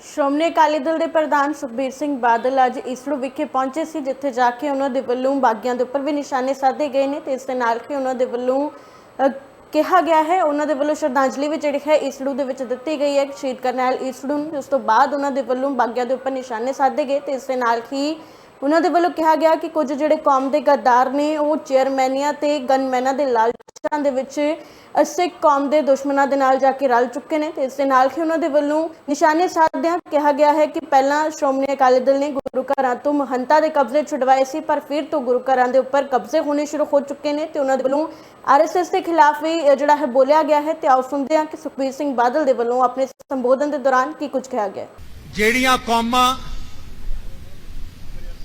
ਸ਼੍ਰੋਮਣੀ ਅਕਾਲੀ ਦਲ ਦੇ ਪ੍ਰਧਾਨ ਸੁਖਬੀਰ ਸਿੰਘ ਬਾਦਲ ਅੱਜ ਇਸਰੋ ਵਿਖੇ ਪਹੁੰਚੇ ਸੀ ਜਿੱਥੇ ਜਾ ਕੇ ਉਹਨਾਂ ਦੇ ਵੱਲੋਂ ਬਾਗੀਆਂ ਦੇ ਉੱਪਰ ਵੀ ਨਿਸ਼ਾਨੇ ਸਾਧੇ ਗਏ ਨੇ ਤੇ ਇਸ ਦੇ ਨਾਲ ਹੀ ਉਹਨਾਂ ਦੇ ਵੱਲੋਂ ਅ, ਕਿਹਾ ਗਿਆ ਹੈ ਉਹਨਾਂ ਦੇ ਵੱਲੋਂ ਸ਼ਰਧਾਂਜਲੀ ਵੀ ਜਿਹੜੀ ਹੈ ਇਸੜੂ ਦੇ ਵਿੱਚ ਦਿੱਤੀ ਗਈ ਹੈ। ਸ਼ਹੀਦ ਕਰਨੈਲ ਇਸੜੂ ਨੂੰ ਉਸ ਤੋਂ ਬਾਅਦ ਉਹਨਾਂ ਦੇ ਵੱਲੋਂ ਬਾਗੀਆਂ ਦੇ ਉੱਪਰ ਨਿਸ਼ਾਨੇ ਸਾਧੇ ਗਏ ਤੇ ਇਸ ਦੇ ਨਾਲ ਹੀ ਉਹਨਾਂ ਦੇ ਵੱਲੋਂ ਕਿਹਾ ਗਿਆ ਕਿ ਕੁਝ ਜਿਹੜੇ ਕੌਮ ਦੇ ਗੱਦਾਰ ਨੇ ਉਹ ਚੇਅਰਮੈਨੀਆਂ ਤੇ ਗਨਮੈਨਾਂ ਦੇ ਲਾਲਚਾਂ ਦੇ ਵਿੱਚ ਅ, ਕੌਮ ਦੇ ਦੁਸ਼ਮਣਾਂ ਦੇ ਨਾਲ ਜਾ ਕੇ ਰਲ ਚੁੱਕੇ ਨੇ ਤੇ ਇਸ ਦੇ ਨਾਲ ਹੀ ਉਹਨਾਂ ਦੇ ਵੱਲੋਂ ਨਿਸ਼ਾਨੇ ਸਾਧਦਿਆਂ ਕਿਹਾ ਗਿਆ ਹੈ ਕਿ ਪਹਿਲਾਂ ਸ਼੍ਰੋਮਣੀ ਅਕਾਲੀ ਦਲ ਨੇ ਗੁਰੂ ਘਰਾਂ ਤੋਂ ਮਹੰਤਾ ਦੇ ਕਬਜ਼ੇ ਛੁਡਵਾਏ ਸੀ ਪਰ ਫਿਰ ਤੋਂ ਗੁਰੂ ਘਰਾਂ ਦੇ ਉੱਪਰ ਕਬਜ਼ੇ ਹੋਣੇ ਸ਼ੁਰੂ ਹੋ ਚੁੱਕੇ ਨੇ ਤੇ ਉਹਨਾਂ ਦੇ ਵੱਲੋਂ ਆਰਐਸਐਸ ਦੇ ਖਿਲਾਫ ਵੀ ਜਿਹੜਾ ਹੈ ਬੋਲਿਆ ਗਿਆ ਹੈ ਤੇ ਆਓ ਸੁਣਦੇ ਹਾਂ ਕਿ ਸੁਖਬੀਰ ਸਿੰਘ ਬਾਦਲ ਦੇ ਵੱਲੋਂ ਆਪਣੇ ਸੰਬੋਧਨ ਦੇ ਦੌਰਾਨ ਕੀ ਕੁਝ ਕਿਹਾ ਗਿਆ ਜਿਹੜੀਆਂ ਕੌਮਾਂ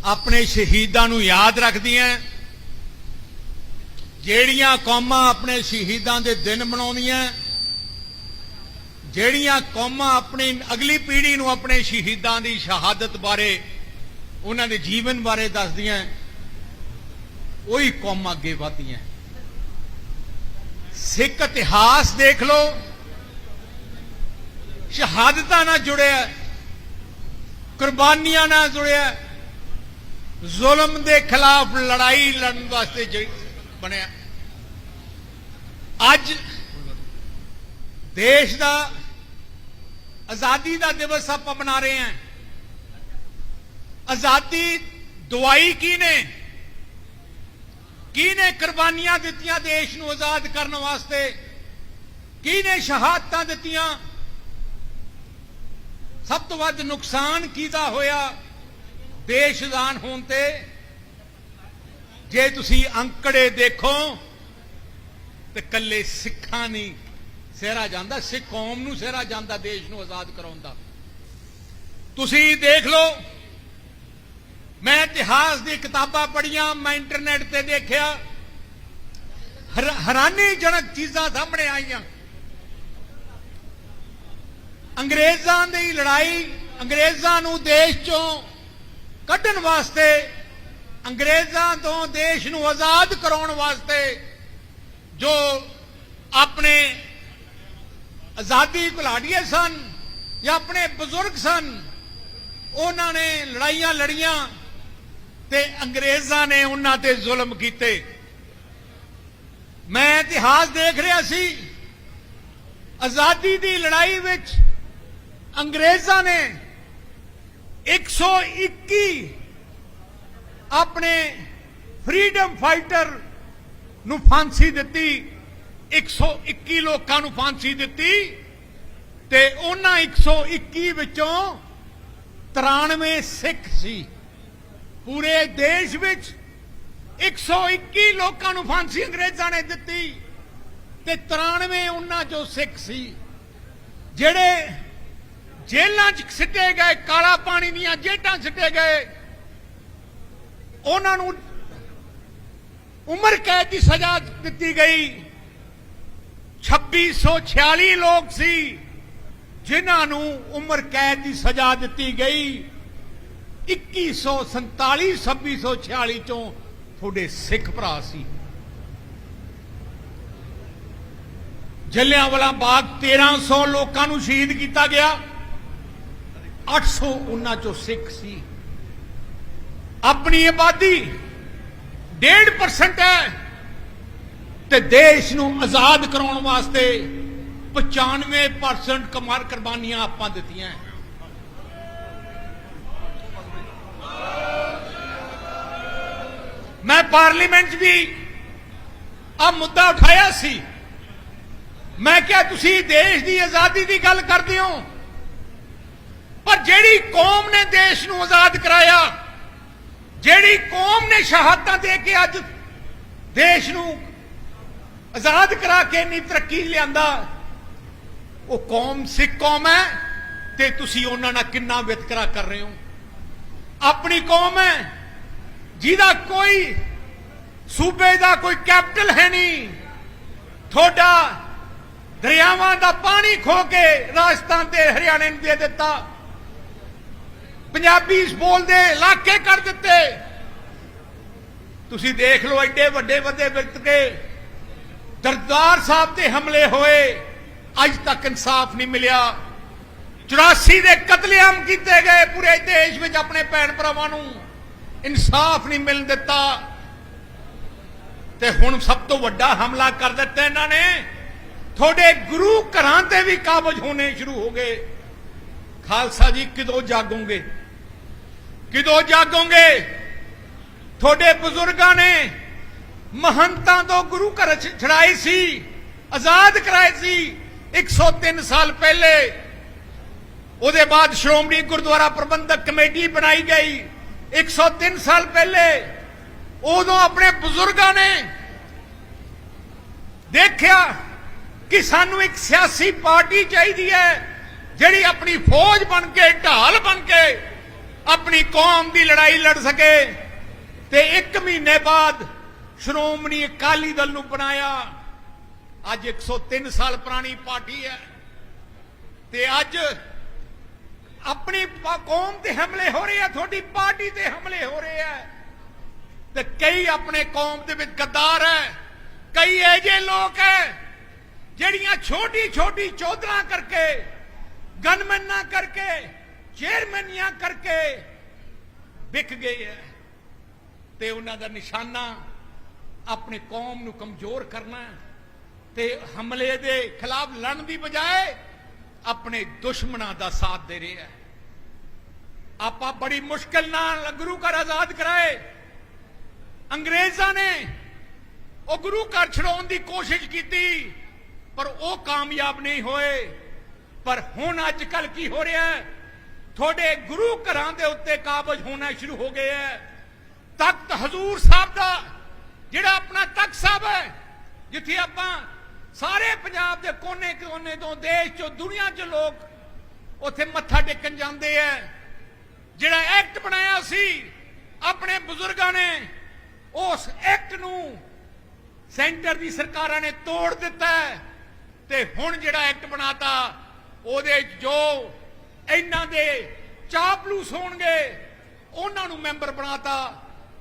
ਆਪਣੇ ਸ਼ਹੀਦਾਂ ਨੂੰ ਯਾਦ ਰੱਖਦੀਆਂ ਜਿਹੜੀਆਂ ਕੌਮਾਂ ਆਪਣੇ ਸ਼ਹੀਦਾਂ ਦੇ ਦਿਨ ਮਨਾਉਂਦੀਆਂ ਜਿਹੜੀਆਂ ਕੌਮਾਂ ਆਪਣੀ ਅਗਲੀ ਪੀੜ੍ਹੀ ਨੂੰ ਆਪਣੇ ਸ਼ਹੀਦਾਂ ਦੀ ਸ਼ਹਾਦਤ ਬਾਰੇ, ਉਹਨਾਂ ਦੇ ਜੀਵਨ ਬਾਰੇ ਦੱਸਦੀਆਂ ਉਹੀ ਕੌਮਾਂ ਅੱਗੇ ਵਧਦੀਆਂ ਸਿੱਖ ਇਤਿਹਾਸ ਦੇਖ ਲਓ, ਸ਼ਹਾਦਤਾਂ ਨਾਲ ਜੁੜਿਆ ਕੁਰਬਾਨੀਆਂ ਨਾਲ ਜੁੜਿਆ ਜ਼ੁਲਮ ਦੇ ਖਿਲਾਫ ਲੜਾਈ ਲੜਨ ਵਾਸਤੇ ਬਣਿਆ। ਅੱਜ ਦੇਸ਼ ਦਾ ਆਜ਼ਾਦੀ ਦਾ ਦਿਵਸ ਆਪਾਂ ਮਨਾ ਰਹੇ ਹਾਂ। ਆਜ਼ਾਦੀ ਦਵਾਈ ਕੀ ਨੇ ਕੀ ਨੇ ਕੁਰਬਾਨੀਆਂ ਦਿੱਤੀਆਂ ਦੇਸ਼ ਨੂੰ ਆਜ਼ਾਦ ਕਰਨ ਵਾਸਤੇ? ਕੀ ਨੇ ਸ਼ਹਾਦਤਾਂ ਦਿੱਤੀਆਂ? ਸਭ ਤੋਂ ਵੱਧ ਨੁਕਸਾਨ ਕਿਹਦਾ ਹੋਇਆ? ਦੇਸ਼ ਆਜ਼ਾਦ ਹੋਣ ਤੇ ਜੇ ਤੁਸੀਂ ਅੰਕੜੇ ਦੇਖੋ ਤੇ ਕੱਲੇ ਸਿੱਖਾਂ ਨਹੀਂ, ਸਿਹਰਾ ਜਾਂਦਾ, ਸਿੱਖ ਕੌਮ ਨੂੰ ਸਿਹਰਾ ਜਾਂਦਾ, ਦੇਸ਼ ਨੂੰ ਆਜ਼ਾਦ ਕਰਾਉਣ ਦਾ। ਤੁਸੀਂ ਦੇਖ ਲਓ, ਮੈਂ ਇਤਿਹਾਸ ਦੀ ਕਿਤਾਬਾਂ ਪੜ੍ਹੀਆਂ, ਮੈਂ ਇੰਟਰਨੈਟ ਤੇ ਦੇਖਿਆ ਹੈਰਾਨੀਜਨਕ ਚੀਜ਼ਾਂ ਸਾਹਮਣੇ ਆਈਆਂ। ਅੰਗਰੇਜ਼ਾਂ ਦੀ ਲੜਾਈ, ਅੰਗਰੇਜ਼ਾਂ ਨੂੰ ਦੇਸ਼ ਚੋਂ ਕੱਢਣ ਵਾਸਤੇ, ਅੰਗਰੇਜ਼ਾਂ ਤੋਂ ਦੇਸ਼ ਨੂੰ ਆਜ਼ਾਦ ਕਰਾਉਣ ਵਾਸਤੇ ਜੋ ਆਪਣੇ ਆਜ਼ਾਦੀ ਘੁਲਾੜੀਏ ਸਨ ਜਾਂ ਆਪਣੇ ਬਜ਼ੁਰਗ ਸਨ, ਉਹਨਾਂ ਨੇ ਲੜਾਈਆਂ ਲੜੀਆਂ ਤੇ ਅੰਗਰੇਜ਼ਾਂ ਨੇ ਉਹਨਾਂ ਤੇ ਜ਼ੁਲਮ ਕੀਤੇ। ਮੈਂ ਇਤਿਹਾਸ ਦੇਖ ਰਿਹਾ ਸੀ, ਆਜ਼ਾਦੀ ਦੀ ਲੜਾਈ ਵਿੱਚ ਅੰਗਰੇਜ਼ਾਂ ਨੇ 121 ਆਪਣੇ ਫਰੀडम ਫਾਈਟਰ ਨੂੰ ਫਾਂਸੀ ਦਿੱਤੀ 121 ਲੋਕਾਂ ਨੂੰ ਫਾਂਸੀ ਦਿੱਤੀ ਤੇ ਉਹਨਾਂ 121 ਵਿੱਚੋਂ 93 ਸਿੱਖ ਸੀ। ਪੂਰੇ ਦੇਸ਼ ਵਿੱਚ 121 ਲੋਕਾਂ ਨੂੰ ਫਾਂਸੀ ਅੰਗਰੇਜ਼ਾਂ ਨੇ ਦਿੱਤੀ ਤੇ 93 ਉਹਨਾਂ ਚੋਂ ਸਿੱਖ ਸੀ, ਜਿਹੜੇ ਜੇਲ੍ਹਾਂ 'ਚ ਸਿੱਟੇ ਗਏ, ਕਾਲਾ ਪਾਣੀ ਦੀਆਂ ਜੇਟਾਂ ਸਿੱਟੇ ਗਏ। ਉਹਨਾਂ ਨੂੰ ਉਮਰ ਕੈਦ ਦੀ ਸਜ਼ਾ ਦਿੱਤੀ ਗਈ। 2646 ਲੋਕ ਸੀ ਜਿਨ੍ਹਾਂ ਨੂੰ ਉਮਰ ਕੈਦ ਦੀ ਸਜ਼ਾ ਦਿੱਤੀ ਗਈ। 2147 2646 ਚੋਂ ਤੁਹਾਡੇ ਸਿੱਖ ਭਰਾ ਸੀ। ਜਲਿਆਂਵਾਲਾ ਬਾਗ 1300 ਲੋਕਾਂ ਨੂੰ ਸ਼ਹੀਦ ਕੀਤਾ ਗਿਆ। 800 ਉਹਨਾਂ ਚੋਂ ਸਿੱਖ ਸੀ। ਆਪਣੀ ਆਬਾਦੀ 1.5% ਹੈ ਤੇ ਦੇਸ਼ ਨੂੰ ਆਜ਼ਾਦ ਕਰਾਉਣ ਵਾਸਤੇ 95% ਕਮਾਰ ਕੁਰਬਾਨੀਆਂ ਆਪਾਂ ਦਿੱਤੀਆਂ। ਮੈਂ ਪਾਰਲੀਮੈਂਟ 'ਚ ਵੀ ਆ ਮੁੱਦਾ ਉਠਾਇਆ ਸੀ। ਮੈਂ ਕਿਹਾ, ਤੁਸੀਂ ਦੇਸ਼ ਦੀ ਆਜ਼ਾਦੀ ਦੀ ਗੱਲ ਕਰਦੇ ਹੋ? ਪਰ ਜਿਹੜੀ ਕੌਮ ਨੇ ਦੇਸ਼ ਨੂੰ ਆਜ਼ਾਦ ਕਰਾਇਆ, ਜਿਹੜੀ ਕੌਮ ਨੇ ਸ਼ਹਾਦਤਾਂ ਦੇ ਕੇ ਅੱਜ ਦੇਸ਼ ਨੂੰ ਆਜ਼ਾਦ ਕਰਾ ਕੇ ਇੰਨੀ ਤਰੱਕੀ ਲਿਆਂਦਾ, ਉਹ ਕੌਮ ਸਿੱਖ ਕੌਮ ਹੈ ਤੇ ਤੁਸੀਂ ਉਹਨਾਂ ਨਾਲ ਕਿੰਨਾ ਵਿਤਕਰਾ ਕਰ ਰਹੇ ਹੋ? ਆਪਣੀ ਕੌਮ ਹੈ ਜਿਹਦਾ ਕੋਈ ਸੂਬੇ ਦਾ ਕੋਈ ਕੈਪੀਟਲ ਹੈ ਨਹੀਂ। ਤੁਹਾਡਾ ਦਰਿਆਵਾਂ ਦਾ ਪਾਣੀ ਖੋ ਕੇ ਰਾਜਸਥਾਨ ਤੇ ਹਰਿਆਣੇ ਨੂੰ ਦੇ ਦਿੱਤਾ। ਪੰਜਾਬੀ ਬੋਲਦੇ ਇਲਾਕੇ ਕਰ ਦਿੱਤੇ। ਤੁਸੀਂ ਦੇਖ ਲਓ ਐਡੇ ਵੱਡੇ ਵੱਡੇ ਵਿਤਕੇ ਦਰਦਾਰ ਸਾਹਿਬ ਤੇ ਹਮਲੇ ਹੋਏ। ਅੱਜ ਤੱਕ ਇਨਸਾਫ ਨਹੀਂ ਮਿਲਿਆ। 84 ਦੇ ਕਤਲੇਆਮ ਕੀਤੇ ਗਏ ਪੂਰੇ ਦੇਸ਼ ਵਿੱਚ ਆਪਣੇ ਭੈਣ ਭਰਾਵਾਂ ਨੂੰ। ਇਨਸਾਫ ਨਹੀਂ ਮਿਲਣ ਦਿੱਤਾ। ਤੇ ਹੁਣ ਸਭ ਤੋਂ ਵੱਡਾ ਹਮਲਾ ਕਰ ਦਿੱਤਾ ਇਹਨਾਂ ਨੇ। ਤੁਹਾਡੇ ਗੁਰੂ ਘਰਾਂ ਤੇ ਵੀ ਕਾਬਜ ਹੋਣੇ ਸ਼ੁਰੂ ਹੋ ਗਏ। ਖਾਲਸਾ ਜੀ, ਕਿਦੋਂ ਜਾਗੋਗੇ? ਕਿਦੋਂ ਜਾਗੋਗੇ? ਤੁਹਾਡੇ ਬਜ਼ੁਰਗਾਂ ਨੇ ਮਹੰਤਾਂ ਤੋਂ ਗੁਰੂ ਘਰ ਛ- ਸੀ, ਆਜ਼ਾਦ ਕਰਾਏ ਸੀ 103 ਸਾਲ ਪਹਿਲੇ। ਉਹਦੇ ਬਾਅਦ ਸ਼੍ਰੋਮਣੀ ਗੁਰਦੁਆਰਾ ਪ੍ਰਬੰਧਕ ਕਮੇਟੀ ਬਣਾਈ ਗਈ 103 ਸਾਲ ਪਹਿਲੇ। ਉਦੋਂ ਆਪਣੇ ਬਜ਼ੁਰਗਾਂ ਨੇ ਦੇਖਿਆ ਕਿ ਸਾਨੂੰ ਇੱਕ ਸਿਆਸੀ ਪਾਰਟੀ ਚਾਹੀਦੀ ਹੈ, ਜਿਹੜੀ ਆਪਣੀ ਫੌਜ ਬਣ ਕੇ, ਢਾਲ ਬਣ ਕੇ ਆਪਣੀ ਕੌਮ ਦੀ ਲੜਾਈ ਲੜ ਸਕੇ। ਤੇ ਇੱਕ ਮਹੀਨੇ ਬਾਅਦ ਸ਼੍ਰੋਮਣੀ ਅਕਾਲੀ ਦਲ ਨੂੰ ਬਣਾਇਆ। ਅੱਜ 103 ਸਾਲ ਪੁਰਾਣੀ ਪਾਰਟੀ ਹੈ। ਤੇ ਅੱਜ ਆਪਣੀ ਕੌਮ ਤੇ ਹਮਲੇ ਹੋ ਰਹੇ ਆ, ਤੁਹਾਡੀ ਪਾਰਟੀ ਤੇ ਹਮਲੇ ਹੋ ਰਹੇ ਆ। ਤੇ ਕਈ ਆਪਣੇ ਕੌਮ ਦੇ ਵਿੱਚ ਗੱਦਾਰ ਹੈ, ਕਈ ਐਜੇ ਲੋਕ ਹੈ, ਜਿਹੜੀਆਂ ਛੋਟੀ ਛੋਟੀ ਚੌਧਰਾਂ ਕਰਕੇ, ਗਨਮੈਨਾਂ ਕਰਕੇ ਚੇਅਰਮੈਨੀਆਂ ਕਰਕੇ ਵਿਕ ਗਏ ਹੈ ਤੇ ਉਹਨਾਂ ਦਾ ਨਿਸ਼ਾਨਾ ਆਪਣੀ ਕੌਮ ਨੂੰ ਕਮਜ਼ੋਰ ਕਰਨਾ ਤੇ ਹਮਲੇ ਦੇ ਖਿਲਾਫ ਲੜਨ ਦੀ ਬਜਾਏ ਆਪਣੇ ਦੁਸ਼ਮਣਾਂ ਦਾ ਸਾਥ ਦੇ ਰਿਹਾ ਆਪਾਂ ਬੜੀ ਮੁਸ਼ਕਲ ਨਾਲ ਗੁਰੂ ਘਰ ਆਜ਼ਾਦ ਕਰਾਏ। ਅੰਗਰੇਜ਼ਾਂ ਨੇ ਉਹ ਗੁਰੂ ਘਰ ਛਡਾਉਣ ਦੀ ਕੋਸ਼ਿਸ਼ ਕੀਤੀ, ਪਰ ਉਹ ਕਾਮਯਾਬ ਨਹੀਂ ਹੋਏ। ਪਰ ਹੁਣ ਅੱਜ ਕੱਲ ਕੀ ਹੋ ਰਿਹਾ ਹੈ ਤੁਹਾਡੇ ਗੁਰੂ ਘਰਾਂ ਦੇ ਉੱਤੇ ਕਾਬਜ ਹੋਣਾ ਸ਼ੁਰੂ ਹੋ ਗਏ ਹੈ। ਤਖਤ ਹਜ਼ੂਰ ਸਾਹਿਬ ਦਾ ਜਿਹੜਾ ਆਪਣਾ ਤਖਤ ਸਾਹਿਬ ਹੈ, ਜਿੱਥੇ ਆਪਾਂ ਸਾਰੇ ਪੰਜਾਬ ਦੇ ਕੋਨੇ-ਕੋਨੇ ਤੋਂ ਦੇਸ਼ ਚੋਂ ਦੁਨੀਆ 'ਚ ਲੋਕ ਉੱਥੇ ਮੱਥਾ ਟੇਕਣ ਜਾਂਦੇ ਐ ਜਿਹੜਾ ਐਕਟ ਬਣਾਇਆ ਸੀ ਆਪਣੇ ਬਜ਼ੁਰਗਾਂ ਨੇ, ਉਸ ਐਕਟ ਨੂੰ ਸੈਂਟਰ ਦੀ ਸਰਕਾਰਾਂ ਨੇ ਤੋੜ ਦਿੱਤਾ ਤੇ ਹੁਣ ਜਿਹੜਾ ਐਕਟ ਬਣਾਤਾ, ਉਹਦੇ ਜੋ ਇਹਨਾਂ ਦੇ ਚਾਪਲੂਸ ਹੋਣਗੇ। ਉਹਨਾਂ ਨੂੰ ਮੈਂਬਰ ਬਣਾਤਾ,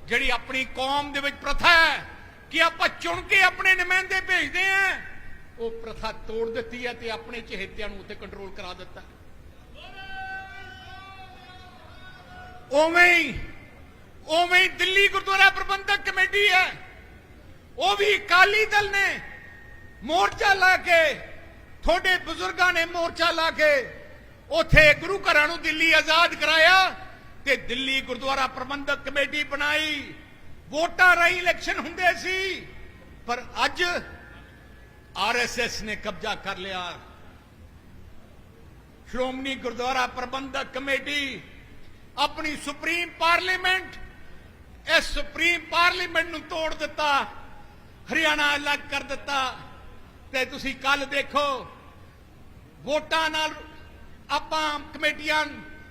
ਜਿਹੜੀ ਆਪਣੀ ਕੌਮ ਦੇ ਵਿੱਚ ਪ੍ਰਥਾ ਹੈ ਕਿ ਆਪਾਂ ਚੁਣ ਕੇ ਆਪਣੇ ਨੁਮਾਇੰਦੇ ਭੇਜਦੇ ਆ ਉਹ ਪ੍ਰਥਾ ਤੋੜ ਦਿੱਤੀ ਹੈ ਤੇ ਆਪਣੇ ਚਹੇਤਿਆਂ ਨੂੰ ਉੱਤੇ ਕੰਟਰੋਲ ਕਰਾ ਦਿੱਤਾ। ਉਵੇਂ ਹੀ ਉਵੇਂ ਹੀ ਦਿੱਲੀ ਗੁਰਦੁਆਰਾ ਪ੍ਰਬੰਧਕ ਕਮੇਟੀ ਹੈ। ਉਹ ਵੀ ਅਕਾਲੀ ਦਲ ਨੇ ਮੋਰਚਾ ਲਾ ਕੇ, ਤੁਹਾਡੇ ਬਜ਼ੁਰਗਾਂ ਨੇ ਮੋਰਚਾ ਲਾ ਕੇ ਉਥੇ ਗੁਰੂ ਘਰਾਂ ਨੂੰ ਦਿੱਲੀ ਆਜ਼ਾਦ ਕਰਾਇਆ ਤੇ ਦਿੱਲੀ ਗੁਰਦੁਆਰਾ ਪ੍ਰਬੰਧਕ ਕਮੇਟੀ ਬਣਾਈ। ਵੋਟਾਂ ਰਾਹੀਂ ਇਲੈਕਸ਼ਨ ਹੁੰਦੇ ਸੀ, ਪਰ ਅੱਜ ਆਰਐਸਐਸ ਨੇ ਕਬਜ਼ਾ ਕਰ ਲਿਆ। ਸ਼੍ਰੋਮਣੀ ਗੁਰਦੁਆਰਾ ਪ੍ਰਬੰਧਕ ਕਮੇਟੀ, ਆਪਣੀ ਸੁਪਰੀਮ ਪਾਰਲੀਮੈਂਟ, ਇਸ ਸੁਪਰੀਮ ਪਾਰਲੀਮੈਂਟ ਨੂੰ ਤੋੜ ਦਿੱਤਾ, ਹਰਿਆਣਾ ਅਲੱਗ ਕਰ ਦਿੱਤਾ। ਤੇ ਤੁਸੀਂ ਕੱਲ ਦੇਖੋ, ਵੋਟਾਂ ਨਾਲ ਆਪਾਂ ਕਮੇਟੀਆਂ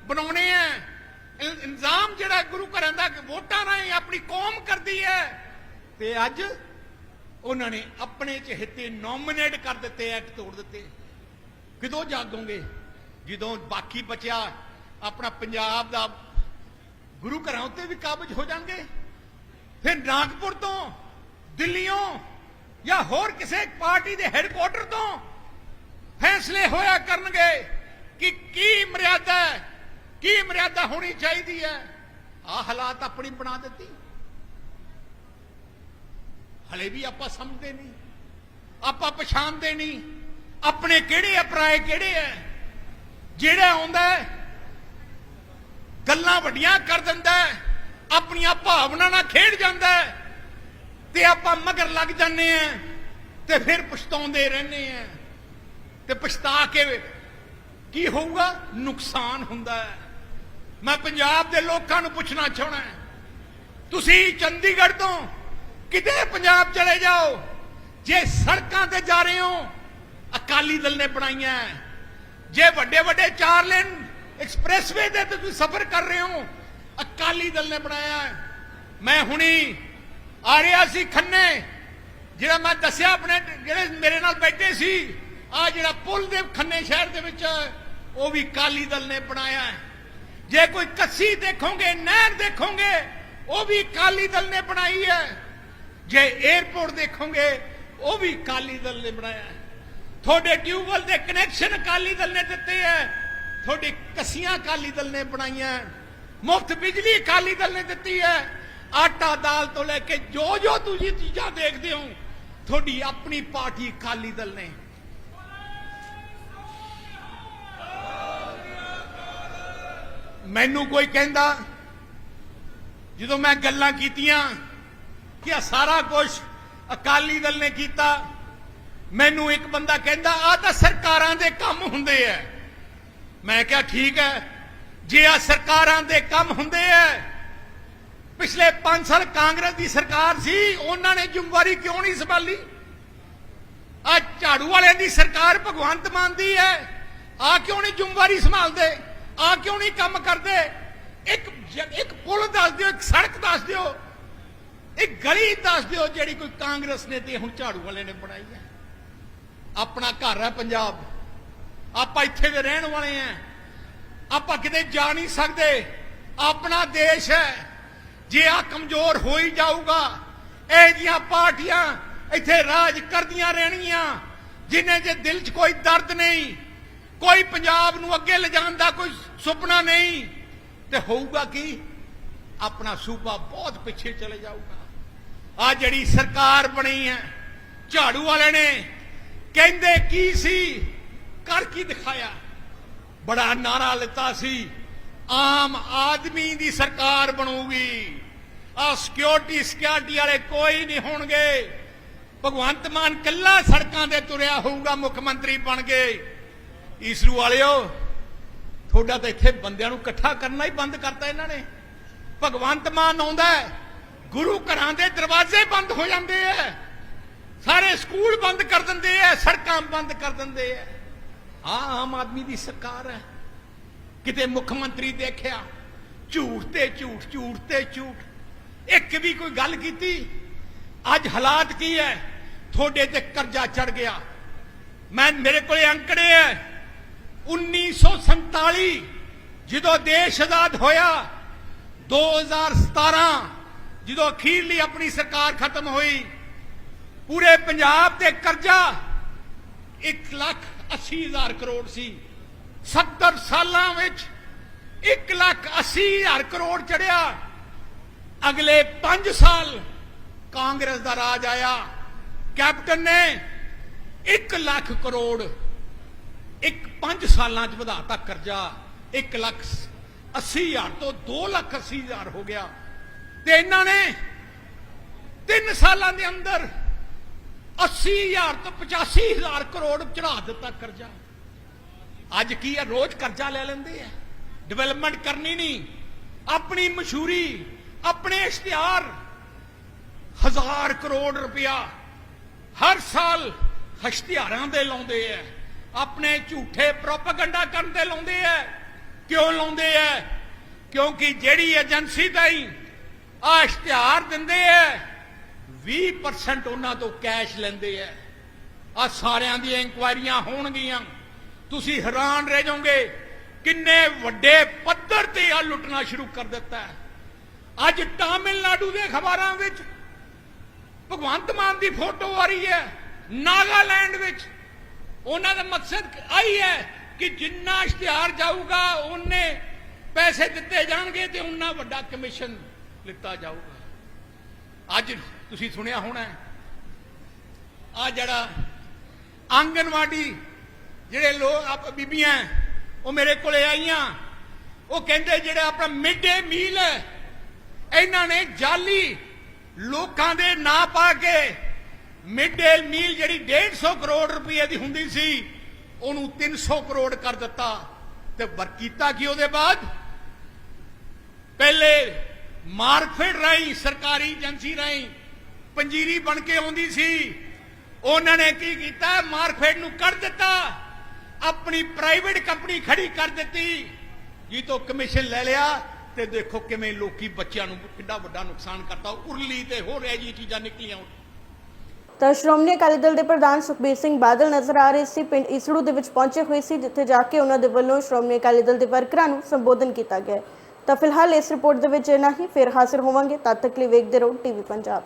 ਬਣਾਉਣੇ ਆ। ਇਲ- ਇਲਜ਼ਾਮ ਜਿਹੜਾ ਗੁਰੂ ਘਰਾਂ ਦਾ, ਵੋਟਾਂ ਰਾਹੀਂ ਆਪਣੀ ਕੌਮ ਕਰਦੀ ਹੈ। ਤੇ ਅੱਜ ਉਹਨਾਂ ਨੇ ਆਪਣੇ ਚਹੇਤੇ ਨੋਮੀਨੇਟ ਕਰ ਦਿੱਤੇ ਐਕਟ ਤੋੜ ਦਿੱਤੇ। ਕਿਦੋਂ ਜਾਗੋਗੇ? ਜਦੋਂ ਬਾਕੀ ਬਚਿਆ, ਆਪਣਾ ਪੰਜਾਬ ਦਾ ਗੁਰੂ ਘਰਾਂ ਉੱਤੇ ਵੀ ਕਾਬਜ ਹੋ ਜਾਣਗੇ? ਫਿਰ ਨਾਗਪੁਰ ਤੋਂ ਦਿੱਲੀੋਂ ਜਾਂ ਹੋਰ ਕਿਸੇ ਪਾਰਟੀ ਦੇ ਹੈੱਡਕੁਆਟਰ ਤੋਂ ਫੈਸਲੇ ਹੋਇਆ ਕਰਨਗੇ। ਕਿ ਕੀ ਮਰਿਆਦਾ ਹੈ? ਕੀ ਮਰਿਆਦਾ ਹੋਣੀ ਚਾਹੀਦੀ ਹੈ? ਆ ਹਾਲਾਤ ਆਪਣੀ ਬਣਾ ਦਿੱਤੀ। ਹਲੇ ਵੀ ਆਪਾਂ ਸਮਝਦੇ ਨਹੀਂ। ਆਪਾਂ ਪਛਾਣਦੇ ਨਹੀਂ। ਆਪਣੇ ਕਿਹੜੇ ਅਪਰਾਏ ਕਿਹੜੇ ਐ ਜਿਹੜਾ ਆਉਂਦਾ ਗੱਲਾਂ ਵੱਡੀਆਂ ਕਰ ਦਿੰਦਾ ਆਪਣੀਆਂ ਭਾਵਨਾ ਨਾਲ ਖੇਡ ਜਾਂਦਾ ਤੇ ਆਪਾਂ ਮਗਰ ਲੱਗ ਜਾਂਦੇ ਆ ਤੇ ਫਿਰ ਪਛਤਾਉਂਦੇ ਰਹਿੰਦੇ ਆ ਤੇ ਪਛਤਾ ਕੇ ਕੀ ਹੋਊਗਾ? ਨੁਕਸਾਨ ਹੁੰਦਾ ਹੈ। ਮੈਂ ਪੰਜਾਬ ਦੇ ਲੋਕਾਂ ਨੂੰ ਪੁੱਛਣਾ ਚਾਹਣਾ ਤੁਸੀਂ ਚੰਡੀਗੜ੍ਹ ਤੋਂ ਕਿਤੇ ਪੰਜਾਬ ਚਲੇ ਜਾਓ। ਜੇ ਸੜਕਾਂ ਤੇ ਜਾ ਰਹੇ ਹੋ, ਅਕਾਲੀ ਦਲ ਨੇ ਬਣਾਈਆਂ ਜੇ ਵੱਡੇ ਵੱਡੇ ਚਾਰ ਲੇਨ ਐਕਸਪ੍ਰੈਸਵੇ ਦੇ ਤੇ ਤੁਸੀਂ ਸਫ਼ਰ ਕਰ ਰਹੇ ਹੋ, ਅਕਾਲੀ ਦਲ ਨੇ ਬਣਾਇਆ ਮੈਂ ਹੁਣੀ ਆ ਰਿਹਾ ਸੀ ਖੰਨੇ, ਜਿਹੜਾ ਮੈਂ ਦੱਸਿਆ ਆਪਣੇ, ਜਿਹੜੇ ਮੇਰੇ ਨਾਲ ਬੈਠੇ ਸੀ, ਆ ਜਿਹੜਾ ਪੁਲ ਦੇ ਖੰਨੇ ਸ਼ਹਿਰ ਦੇ ਵਿੱਚ ਉਹ ਵੀ ਅਕਾਲੀ ਦਲ ਨੇ ਬਣਾਇਆ ਹੈ। ਜੇ ਕੋਈ ਕੱਸੀ ਦੇਖੋਗੇ, ਨਹਿਰ ਦੇਖੋਗੇ, ਉਹ ਵੀ ਅਕਾਲੀ ਦਲ ਨੇ ਬਣਾਈ ਹੈ। ਜੇ 에어ਪੋਰਟ ਦੇਖੋਗੇ, ਉਹ ਵੀ ਅਕਾਲੀ ਦਲ ਨੇ ਬਣਾਇਆ ਹੈ। ਤੁਹਾਡੇ ਟਿਊਬਵੈਲ ਦੇ ਕਨੈਕਸ਼ਨ ਅਕਾਲੀ ਦਲ ਨੇ ਦਿੱਤੇ ਹੈ। ਤੁਹਾਡੀ ਕਸੀਆਂ ਅਕਾਲੀ ਦਲ ਨੇ ਬਣਾਈਆਂ ਮੁਫਤ ਬਿਜਲੀ ਅਕਾਲੀ ਦਲ ਨੇ ਦਿੱਤੀ ਹੈ। ਆਟਾ ਦਾਲ ਤੋਂ ਲੈ ਕੇ ਜੋ ਜੋ ਤੁਸੀਂ ਚੀਜ਼ਾਂ ਦੇਖਦੇ ਹੋ, ਤੁਹਾਡੀ ਆਪਣੀ ਪਾਰਟੀ ਅਕਾਲੀ ਦਲ ਨੇ। ਮੈਨੂੰ ਕੋਈ ਕਹਿੰਦਾ, ਜਦੋਂ ਮੈਂ ਗੱਲਾਂ ਕੀਤੀਆਂ ਕਿ ਆ ਸਾਰਾ ਕੁਝ ਅਕਾਲੀ ਦਲ ਨੇ ਕੀਤਾ, ਮੈਨੂੰ ਇੱਕ ਬੰਦਾ ਕਹਿੰਦਾ ਆ ਤਾਂ ਸਰਕਾਰਾਂ ਦੇ ਕੰਮ ਹੁੰਦੇ ਐ। ਮੈਂ ਕਿਹਾ, ਠੀਕ ਹੈ ਜੇ ਆ ਸਰਕਾਰਾਂ ਦੇ ਕੰਮ ਹੁੰਦੇ ਐ, ਪਿਛਲੇ 5 ਸਾਲ ਕਾਂਗਰਸ ਦੀ ਸਰਕਾਰ ਸੀ, ਉਹਨਾਂ ਨੇ ਜ਼ਿੰਮੇਵਾਰੀ ਕਿਉਂ ਨਹੀਂ ਸੰਭਾਲੀ? ਆ ਝਾੜੂ ਵਾਲਿਆਂ ਦੀ ਸਰਕਾਰ ਭਗਵੰਤ ਮਾਨ ਦੀ ਹੈ ਆ ਕਿਉਂ ਨਹੀਂ ਜ਼ਿੰਮੇਵਾਰੀ ਸੰਭਾਲਦੇ? ਆ ਕਿਉਂ ਨਹੀਂ ਕੰਮ ਕਰਦੇ? ਇੱਕ ਇੱਕ ਪੁਲ ਦੱਸ ਦਿਓ, ਇੱਕ ਸੜਕ ਦੱਸ ਦਿਓ, ਇੱਕ ਗਲੀ ਦੱਸ ਦਿਓ ਜਿਹੜੀ ਕੋਈ ਕਾਂਗਰਸ ਨੇ ਤੇ ਹੁਣ ਝਾੜੂ ਵਾਲੇ ਨੇ ਬਣਾਈ ਹੈ। ਆਪਣਾ ਘਰ ਹੈ ਪੰਜਾਬ। ਆਪਾਂ ਇੱਥੇ ਦੇ ਰਹਿਣ ਵਾਲੇ ਆ ਆਪਾਂ ਕਿਤੇ ਜਾ ਨਹੀਂ ਸਕਦੇ। ਆਪਣਾ ਦੇਸ਼ ਹੈ। ਜੇ ਆ ਕਮਜ਼ੋਰ ਹੋ ਹੀ ਜਾਊਗਾ, ਇਹ ਜੀਆਂ ਪਾਰਟੀਆਂ ਇੱਥੇ ਰਾਜ ਕਰਦੀਆਂ ਰਹਿਣਗੀਆਂ ਜਿਨ੍ਹਾਂ ਦੇ ਦਿਲ 'ਚ ਕੋਈ ਦਰਦ ਨਹੀਂ। ਕੋਈ ਪੰਜਾਬ ਨੂੰ ਅੱਗੇ ਲਿਜਾਣ ਦਾ ਕੋਈ ਸੁਪਨਾ ਨਹੀਂ। ਤੇ ਹੋਊਗਾ ਕੀ? ਆਪਣਾ ਸੂਬਾ ਬਹੁਤ ਪਿੱਛੇ ਚਲੇ ਜਾਊਗਾ। ਆ ਜਿਹੜੀ ਸਰਕਾਰ ਬਣੀ ਹੈ, ਝਾੜੂ ਵਾਲੇ ਨੇ, ਕਹਿੰਦੇ ਕੀ ਸੀ? ਕਰ ਕੀ ਦਿਖਾਇਆ? ਬੜਾ ਨਾਰਾ ਲਿੱਤਾ ਸੀ, ਆਮ ਆਦਮੀ ਦੀ ਸਰਕਾਰ ਬਣੂਗੀ। ਆ ਸਿਕਿਉਰਿਟੀ ਸਿਕਿਉਰਿਟੀ ਵਾਲੇ ਕੋਈ ਨਹੀਂ ਹੋਣਗੇ। ਭਗਵੰਤ ਮਾਨ ਕੱਲਾ ਸੜਕਾਂ ਤੇ ਤੁਰਿਆ ਹੋਊਗਾ, ਮੁੱਖ ਮੰਤਰੀ ਬਣ ਗਏ ਈਸਰੂ ਵਾਲਿਓ, ਤੁਹਾਡਾ ਤਾਂ ਇੱਥੇ ਬੰਦਿਆਂ ਨੂੰ ਇਕੱਠਾ ਕਰਨਾ ਹੀ ਬੰਦ ਕਰਤਾ ਇਹਨਾਂ ਨੇ। ਭਗਵੰਤ ਮਾਨ ਆਉਂਦਾ ਗੁਰੂ ਘਰਾਂ ਦੇ ਦਰਵਾਜ਼ੇ ਬੰਦ ਹੋ ਜਾਂਦੇ ਐ। ਸਾਰੇ ਸਕੂਲ ਬੰਦ ਕਰ ਦਿੰਦੇ ਐ, ਸੜਕਾਂ ਬੰਦ ਕਰ ਦਿੰਦੇ ਐ। ਆ ਆਮ ਆਦਮੀ ਦੀ ਸਰਕਾਰ ਹੈ ਕਿਤੇ ਮੁੱਖ ਮੰਤਰੀ ਦੇਖਿਆ, ਝੂਠ ਤੇ ਝੂਠ ਝੂਠ ਤੇ ਝੂਠ। ਇੱਕ ਵੀ ਕੋਈ ਗੱਲ ਕੀਤੀ, ਅੱਜ ਹਾਲਾਤ ਕੀ ਹੈ ਤੁਹਾਡੇ ਤੇ ਕਰਜ਼ਾ ਚੜ ਗਿਆ। ਮੈਂ, ਮੇਰੇ ਕੋਲੇ ਅੰਕੜੇ ਐ। 1947 ਜਦੋਂ ਦੇਸ਼ ਆਜ਼ਾਦ ਹੋਇਆ 2017 ਜਦੋਂ ਅਖੀਰਲੀ ਆਪਣੀ ਸਰਕਾਰ ਖਤਮ ਹੋਈ, ਪੂਰੇ ਪੰਜਾਬ ਤੇ ਕਰਜ਼ਾ 1 ਲੱਖ 80 ਹਜ਼ਾਰ ਕਰੋੜ ਸੀ। 70 ਸਾਲਾਂ ਵਿੱਚ 1 ਲੱਖ 80 ਹਜ਼ਾਰ ਕਰੋੜ ਚੜਿਆ। ਅਗਲੇ 5 ਸਾਲ ਕਾਂਗਰਸ ਦਾ ਰਾਜ ਆਇਆ। ਕੈਪਟਨ ਨੇ 1 ਲੱਖ ਕਰੋੜ ਇੱਕ 5 ਸਾਲਾਂ ਚ ਵਧਾਤਾ ਕਰਜ਼ਾ 1 ਲੱਖ 80 ਹਜ਼ਾਰ ਤੋਂ 2 ਲੱਖ 80 ਹਜ਼ਾਰ ਹੋ ਗਿਆ। ਤੇ ਇਹਨਾਂ ਨੇ 3 ਸਾਲਾਂ ਦੇ ਅੰਦਰ 80 ਹਜ਼ਾਰ ਤੋਂ 85 ਹਜ਼ਾਰ ਕਰੋੜ ਚੜਾ ਦਿੱਤਾ ਕਰਜ਼ਾ। ਅੱਜ ਕੀ ਹੈ ਰੋਜ਼ ਕਰਜ਼ਾ ਲੈ ਲੈਂਦੇ ਆ। ਡਿਵੈਲਪਮੈਂਟ ਕਰਨੀ ਨਹੀਂ। ਆਪਣੀ ਮਸ਼ਹੂਰੀ, ਆਪਣੇ ਇਸ਼ਤਿਹਾਰ, ਹਜ਼ਾਰ ਕਰੋੜ ਰੁਪਇਆ ਹਰ ਸਾਲ ਇਸ਼ਤਿਹਾਰਾਂ ਦੇ ਲਾਉਂਦੇ ਆ। ਆਪਣੇ ਝੂਠੇ ਪ੍ਰੋਪਗੈਂਡਾ ਕਰਨ ਤੇ ਲਾਉਂਦੇ ਆ ਕਿਉਂ ਲਾਉਂਦੇ ਆ ਕਿਉਂਕਿ ਜਿਹੜੀ ਏਜੰਸੀ ਤਾਈ ਆ ਇਸ਼ਤਿਹਾਰ ਦਿੰਦੇ ਆ 20% ਉਹਨਾਂ ਤੋਂ ਕੈਸ਼ ਲੈਂਦੇ ਆ ਆ ਸਾਰਿਆਂ ਦੀਆਂ ਇਨਕੁਆਇਰੀਆਂ ਹੋਣਗੀਆਂ। ਤੁਸੀਂ ਹੈਰਾਨ ਰਹਿ ਜਾਓਗੇ ਕਿੰਨੇ ਵੱਡੇ ਪੱਧਰ ਤੇ ਆ ਲੁੱਟਣਾ ਸ਼ੁਰੂ ਕਰ ਦਿੱਤਾ ਹੈ ਅੱਜ ਤਾਮਿਲਨਾਡੂ ਦੇ ਖਬਰਾਂ ਵਿੱਚ ਭਗਵੰਤ ਮਾਨ ਦੀ ਫੋਟੋ ਆ ਰਹੀ ਹੈ ਨਾਗਾਲੈਂਡ ਵਿੱਚ। ਉਹਨਾਂ ਦਾ ਮਕਸਦ ਆਈ ਹੈ ਕਿ ਜਿੰਨਾ ਇਸ਼ਤਿਹਾਰ ਜਾਊਗਾ, ਉਹਨੇ ਪੈਸੇ ਦਿੱਤੇ ਜਾਣਗੇ ਤੇ ਉਹਨਾਂ ਵੱਡਾ ਕਮਿਸ਼ਨ ਲਿੱਤਾ ਜਾਊਗਾ। ਅੱਜ ਤੁਸੀਂ ਸੁਣਿਆ ਹੋਣਾ ਆ ਜਿਹੜਾ ਆਂਗਨਵਾੜੀ ਜਿਹੜੇ ਲੋਕ ਆਪ ਬੀਬੀਆਂ ਉਹ ਮੇਰੇ ਕੋਲੇ ਆਈਆਂ। ਉਹ ਕਹਿੰਦੇ ਜਿਹੜਾ ਆਪਣਾ ਮਿਡ ਡੇ ਮੀਲ ਹੈ, ਇਹਨਾਂ ਨੇ ਜਾਲੀ ਲੋਕਾਂ ਦੇ ਨਾਂ ਪਾ ਕੇ ਮਿਡ ਡੇ ਮੀਲ ਜਿਹੜੀ 150 ਕਰੋੜ ਰੁਪਏ ਦੀ ਹੁੰਦੀ ਸੀ, ਉਹਨੂੰ 300 ਕਰੋੜ ਕਰ ਦਿੱਤਾ। ਤੇ ਵਰਕੀਤਾ ਕੀ ਉਹਦੇ ਬਾਅਦ? ਪਹਿਲੇ ਮਾਰਕਫੈਡ ਰਾਹੀਂ, ਸਰਕਾਰੀ ਏਜੰਸੀ ਰਾਹੀਂ ਪੰਜੀਰੀ ਬਣ ਕੇ ਆਉਂਦੀ ਸੀ। ਉਹਨਾਂ ਨੇ ਕੀ ਕੀਤਾ? ਮਾਰਕਫੈਡ ਨੂੰ ਕੱਢ ਦਿੱਤਾ। ਆਪਣੀ ਪ੍ਰਾਈਵੇਟ ਕੰਪਨੀ ਖੜੀ ਕਰ ਦਿੱਤੀ। ਜੀ ਤੋਂ ਕਮਿਸ਼ਨ ਲੈ ਲਿਆ ਤੇ ਦੇਖੋ ਕਿਵੇਂ ਲੋਕੀ ਬੱਚਿਆਂ ਨੂੰ ਕਿੰਨਾ ਵੱਡਾ ਨੁਕਸਾਨ ਕਰਤਾ। ਉਰਲੀ ਤੇ ਹੋਰ ਇਹ ਜੀ ਚੀਜ਼ਾਂ ਨਿਕਲੀਆਂ ਤਾਂ ਸ਼੍ਰੋਮਣੀ ਅਕਾਲੀ ਦਲ ਦੇ ਪ੍ਰਧਾਨ ਸੁਖਬੀਰ ਸਿੰਘ ਬਾਦਲ ਨਜ਼ਰ ਆ ਰਹੇ ਸੀ। ਪਿੰਡ ਈਸੜੂ ਦੇ ਵਿੱਚ ਪਹੁੰਚੇ ਹੋਏ ਸੀ, ਜਿੱਥੇ ਜਾ ਕੇ ਉਹਨਾਂ ਦੇ ਵੱਲੋਂ ਸ਼੍ਰੋਮਣੀ ਅਕਾਲੀ ਦਲ ਦੇ ਵਰਕਰਾਂ ਨੂੰ ਸੰਬੋਧਨ ਕੀਤਾ ਗਿਆ ਤਾਂ ਫਿਲਹਾਲ ਇਸ ਰਿਪੋਰਟ ਦੇ ਵਿੱਚ ਇਹਨਾਂ ਹੀ, ਫਿਰ ਹਾਜ਼ਰ ਹੋਵਾਂਗੇ। ਤਦ ਤੱਕ ਲਈ ਵੇਖਦੇ ਰਹੋ, ਟੀਵੀ ਪੰਜਾਬ।